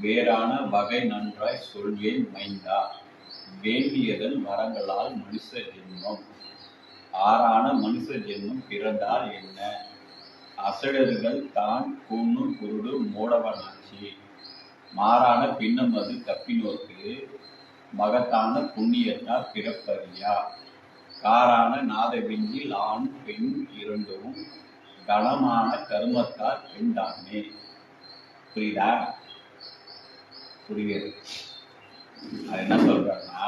வேறான வகை நன்றாய் சொல்வேன் மைந்தா. வேண்டியதன் வரங்களால் மனுஷ ஜென்மம். ஆறான மனுஷ ஜென்மம் பிறந்தால் என்ன? அசடர்கள் தான் கூண்ணு குருடு மூடவனாச்சி. மாறான பின்னம் அது தப்பினோர்க்கு. மகத்தான புண்ணியத்தா பிறப்பறியா. காரான நாதவிஞ்சில் ஆண் பெண் இரண்டும் கனமான கருமத்தால் பெண்டாமே. புரியுதா? புரியுது அது என்ன சொல்றாருன்னா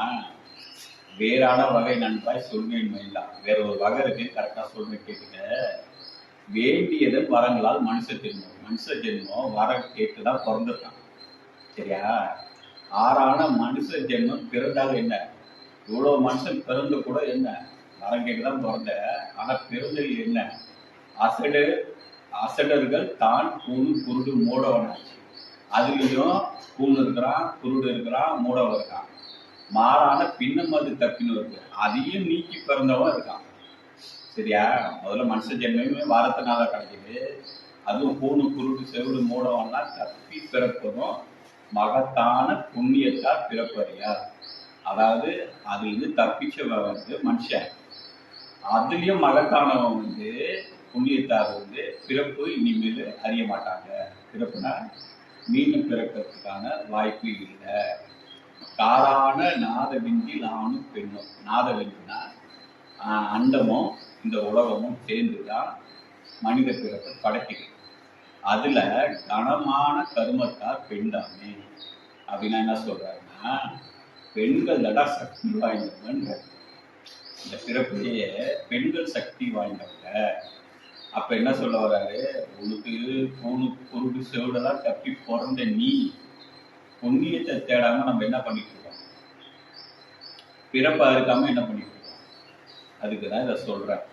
வேறான வகை நன்றாய் சொல்வேன் வேண்டாம் வேற ஒரு வகை இருக்கு கரெக்டா சொல்றேன் கேட்டுக்க. வேண்டியது வரங்களால் மனுஷ ஜென்மம் மனுஷ ஜென்மம் வர கேட்டுதான் பிறந்திருக்கான். சரியா? ஆறான மனுஷ ஜென்மம் பிறந்தால் என்ன? இவ்வளவு மனுஷன் பிறந்து கூட என்ன? வரம் கேட்டுதான் பிறந்த. ஆனா பிறந்தது என்ன? அசடு அசடர்கள் தான் கூணு குருடு மூடவனாச்சு. அதுலேயும் கூணு இருக்கிறான் குருடு இருக்கிறான் மூடவன் இருக்கான் மாறான பின்னம் அது தப்பின்னு இருக்கு. அதையும் நீக்கி பிறந்தவன் இருக்கான் சரியா? முதல்ல மனுஷ ஜென்மையுமே வாரத்தினால கிடைக்குது. அதுவும் கூணு குருடு செவிடு மூடவன்னா தப்பி பிறப்பதும் மகத்தான புண்ணியத்தால் பிறப்பறியார் அதாவது அதுலேருந்து தப்பிச்சவன் வந்து மனுஷன். அதுலேயும் மகத்தானவன் வந்து புண்ணியத்தார் வந்து பிறப்பு இனிமேல் அறிய மாட்டாங்க. பிறப்புனா மீண்டும் பிறக்கிறதுக்கான வாய்ப்பு இல்லை. காரான நாதவிஞ்சில் நானும் பெண்ணும். நாதவிஞ்சினா அண்டமும் இந்த உலகமும் சேர்ந்து தான் மனித பிறப்பை படைக்கிறது அதுல கனமான கருமத்தார் பெண்டாமே அப்படின்னா என்ன சொல்றாருன்னா பெண்கள் தடா சக்தி வாய்ந்தவங்க இந்த பிறப்பிலேயே பெண்கள் சக்தி வாய்ந்தவங்க. அப்ப என்ன சொல்ல வர்றாரு உனக்கு பூணு குருடு செவிடெல்லாம் தப்பி பிறந்த நீ புண்ணியத்தை தேடாம நம்ம என்ன பண்ணிட்டு இருக்கோம்? பிறப்பா இருக்காம என்ன பண்ணிட்டு இருக்கோம்? அதுக்கு தான் இதை சொல்றேன்.